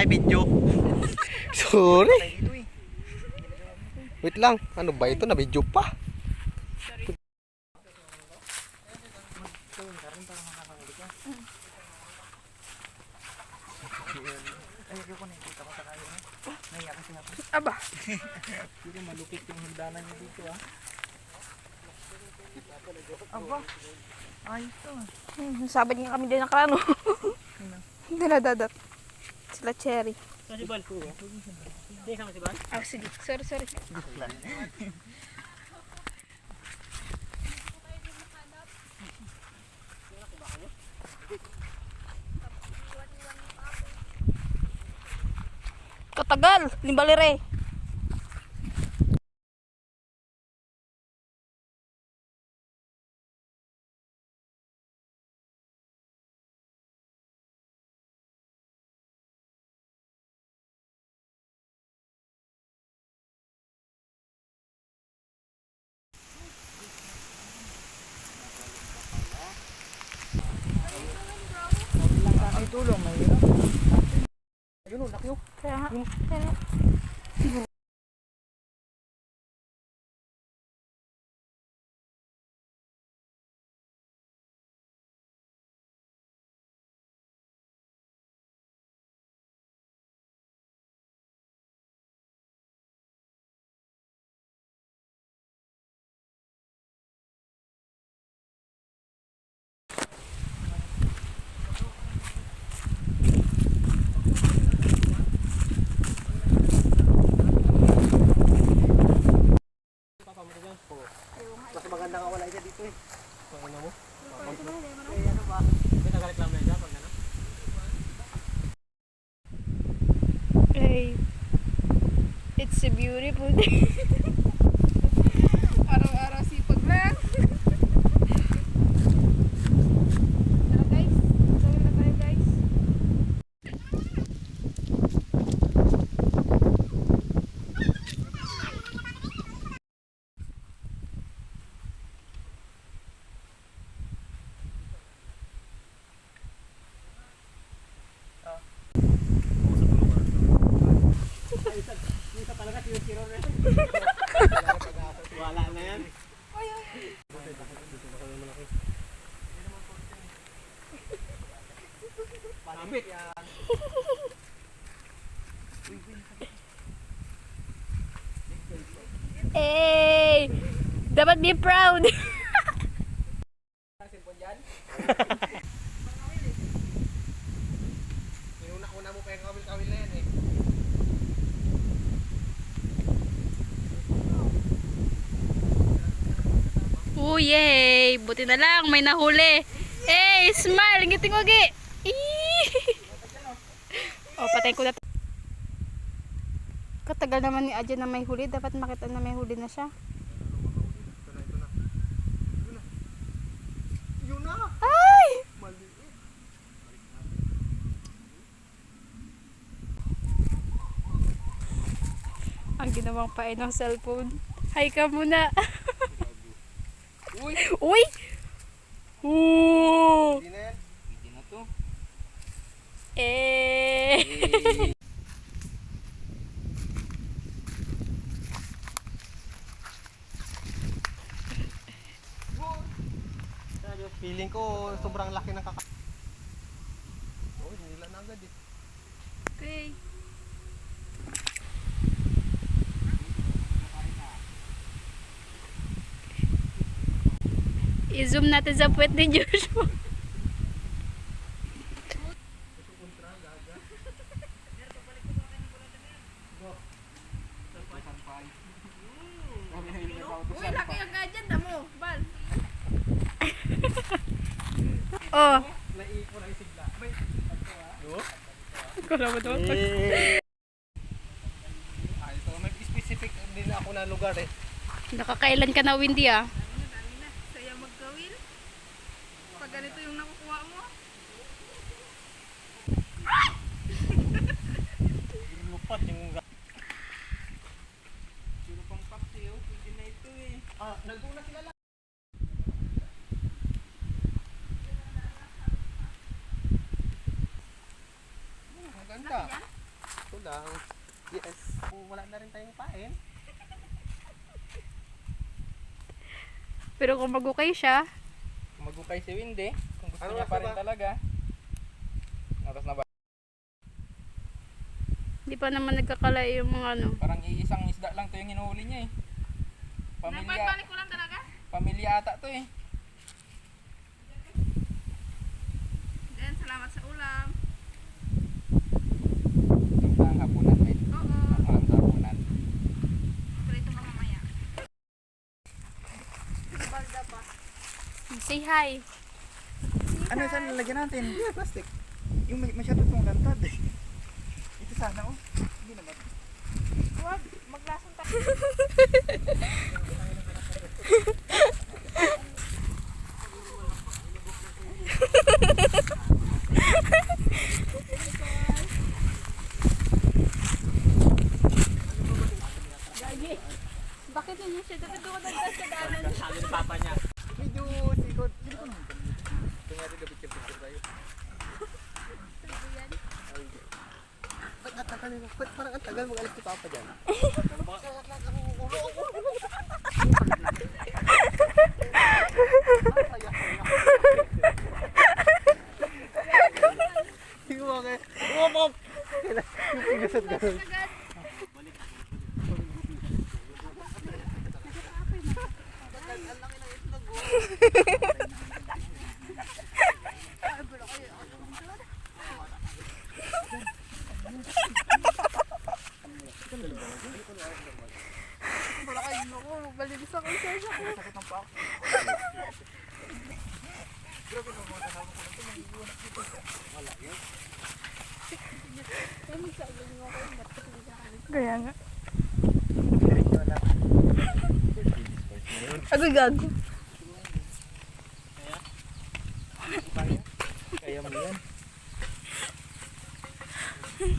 Ay, video. Sorry. Wait lang. Ano ba ito? Na-video pa. Aba. Hindi malupit yung hagdanan niya dito ah. Aba. Ayos to. Hmm, sabad nga kami din ng krano. कसला चेहरी sorry. Sorry Katagal, limbalire. Tulong. Yun. Ayun, laki oh. Kaya nga. Kaya nga. A beautiful day. Panabit. Hey! Dapat be proud. Inuna-una mo pa yung kawil-kawil na yan eh. Oh, yay! Buti na lang, may nahuli. Hey, smile! Ngiting wagi! Oh, patayin ko na. Katagal naman ni Adja na may huli. Dapat makita na may huli na siya. Ay! Ang ginawang pain ng cellphone. Hi ka muna. Uy! Uy! Ooh! Hindi na yan. Hindi na to. Eh! Feeling ko sobrang laki ng kaka... Oh, nila na agad eh. Okay. I-zoom natin sa puwet ni Joshua. Uy, laki ang gadyan na mo, Bal. oh. Naiiko na isigla. Kala mo daw. Ah, ito may specific din ako na lugar eh. Nakakailan ka na, Windy ah. Saya magkawil. Pag ganito yung nakukuha mo. Lupat yung... Sino pang paksi oh. Pwede na ito eh. Ah, naguna sila lang. Maganda. lang. Yes. Kung wala na rin tayong pain. Pero kung magukay siya, Magukay si Windy. Kung gusto Ano niya pa rin ba? talaga. Oras na ba? di pa naman nagkakalay yung mga ano. Parang iisang isda lang to yung hinuhuli niya eh. Pamilya, Nagbalik ko lang talaga. pamilya ata to eh. Then, salamat sa ulam. Ito ang hapunan may Oo. malam sa hapunan. Prito ka mamaya. Say hi. Ano saan lalagyan natin? Plastic. Yung may masyado itong lantad eh. Ito sana oh. Hindi naman. Huwag, maglasang tayo. Bakit hindi siya? Dapat ko dagdag sa daanan. Sabi ng papa niya. Medyo sikod. Sino ko naman kami? Kunyari gabi ka picture tayo. Ba't ang tagal nila? Ba't parang ang tagal mag-alis si Papa dyan? Sige mo kayo. Umapop! Yung pigasat ganun. Balilis ako sa isa ko. Kaya nga. Agoy gago. Kaya mo yan.